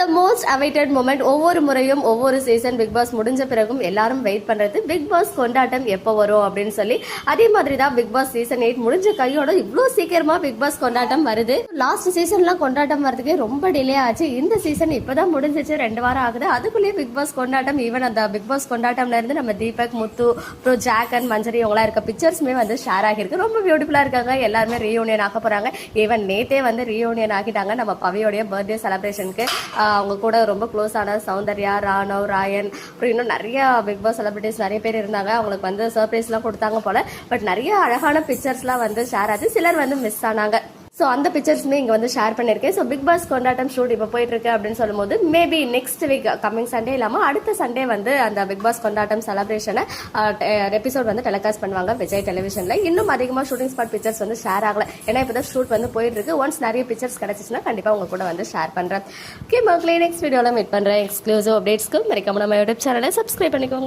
The most awaited moment ஒவ்வொரு முறையும் ஒவ்வொரு சீசன் பிக் பாஸ் முடிஞ்ச பிறகும் எல்லாரும் வெயிட் பண்றது. பிக் பாஸ் கொண்டாட்டம் எப்போ வரும் அப்படின்னு சொல்லி அதே மாதிரி தான் பிக் பாஸ் சீசன் எயிட் முடிஞ்ச கையோட இவ்வளோ சீக்கிரமா பிக் பாஸ் கொண்டாட்டம் வருது. லாஸ்ட் சீசன்லாம் கொண்டாட்டம் வரதுக்கு ரொம்ப டிலே ஆச்சு. இந்த சீசன் இப்பதான் முடிஞ்சிச்சு ரெண்டு வாரம் ஆகுது. அதுக்குள்ளேயே பிக் பாஸ் கொண்டாட்டம் ஈவன் அந்த பிக் பாஸ் கொண்டாட்டம்ல இருந்து நம்ம தீபக் முத்து அப்புறம் ஜாக் அண்ட் மஞ்சரி இவங்களாம் இருக்க பிக்சர்ஸுமே வந்து ஷேர் ஆகியிருக்கு. ரொம்ப பியூட்டிஃபுல்லா இருக்காங்க. எல்லாருமே ரீயூனியன் ஆக போறாங்க. ஈவன் நேத்தே வந்து ரீயூனியன் ஆகிட்டாங்க நம்ம பவியோடைய பர்த்டே செலிப்ரேஷனுக்கு அவங்க கூட ரொம்ப க்ளோஸ் ஆன சௌந்தர்யா ராணவ் ராயன் அப்புறம் இன்னும் நிறைய பிக் பாஸ் செலிபிரிட்டிஸ் நிறைய பேர் இருந்தாங்க. அவங்களுக்கு வந்து சர்ப்ரைஸ்லாம் கொடுத்தாங்க போல. பட் நிறைய அழகான பிக்சர்ஸ்லாம் வந்து ஷேர் ஆச்சு. சிலர் வந்து மிஸ் ஆனாங்க. ஸோ அந்த பிக்சர்ஸ்மே இங்கே வந்து ஷேர் பண்ணியிருக்கேன். ஸோ பிக் பாஸ் கொண்டாட்டம் ஷூட் இப்போ போயிட்டு இருக்கு அப்படின்னு சொல்லும்போது maybe next week coming Sunday இல்லாமல் அடுத்த சண்டே வந்து அந்த பிக் பாஸ் கொண்டாட்டம் செலப்ரேஷனை எபிசோட் வந்து டெலிகாஸ்ட் பண்ணுவாங்க விஜய் டெலிவிஷனில் இன்னும் அதிகமாக ஷூட்டிங் ஸ்பாட் பிக்சர்ஸ் வந்து ஷேர் ஆகலை. ஏன்னா இப்போ தான் ஷூட் வந்து போயிட்டு இருக்கு ஒன்ஸ் நிறைய பிக்சர்ஸ் கிடச்சிச்சுன்னா கண்டிப்பாக உங்கள் கூட வந்து ஷேர் பண்ணுறேன் ஓகே மக்களே நெக்ஸ்ட் வீடியோவில் மீட் பண்ணுறேன் எக்ஸ்க்ளூசிவ் அப்டேட்ஸ்க்கு மறக்காம நம்ம யூடியூப் சேனலை சப்ஸ்கிரைப் பண்ணிக்கோங்க.